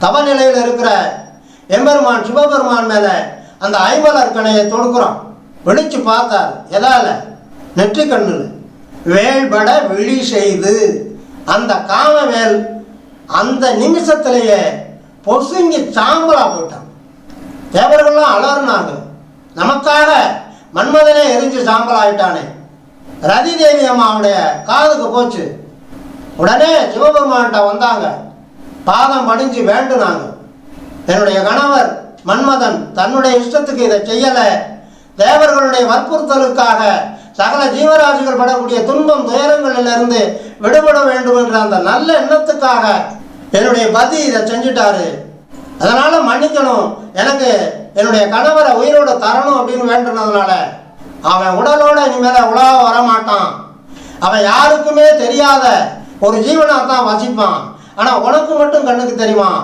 தவநிலையில் இருக்கிற எம்பெருமான் சிவபெருமான் மேலே அந்த ஐமலர் கணையை தொடுக்கிறோம் விழிச்சு பார்த்தார் எதால? நெற்றி கண்ணில். வேள்பட விழி செய்து அந்த காமவேல் அந்த நிமிஷத்திலேயே பொசுங்கி சாம்பலா போயிட்டான் தேவர்கள்லாம் அலறினாங்க. நமக்காக மன்மதனே எரிஞ்சு சாம்பலாயிட்டானே. ரதி தேவி அம்மாவுடைய காதுக்கு போச்சு. உடனே சிவபெருமான்கிட்ட வந்தாங்க. பாதம் படிஞ்சு வேண்டுனாங்க. என்னுடைய கணவர் மன்மதன் தன்னுடைய இஷ்டத்துக்கு இதை செய்யலை. தேவர்களுடைய வற்புறுத்தலுக்காக சகல ஜீவராசிகள் படக்கூடிய துன்பம் துயரங்களிலிருந்து விடுபட வேண்டும் என்ற அந்த நல்ல எண்ணத்துக்காக என்னுடைய பதி இதை செஞ்சுட்டாரு. அதனால மன்னிக்கணும். எனக்கு என்னுடைய கணவரை உயிரோட தரணும் அப்படின்னு வேண்டுனதுனால அவன் உடலோட இனிமேல உலக வரமாட்டான். அவன் யாருக்குமே தெரியாத ஒரு ஜீவனாக தான் வசிப்பான். ஆனால் உனக்கு மட்டும் கண்ணுக்கு தெரியுமா?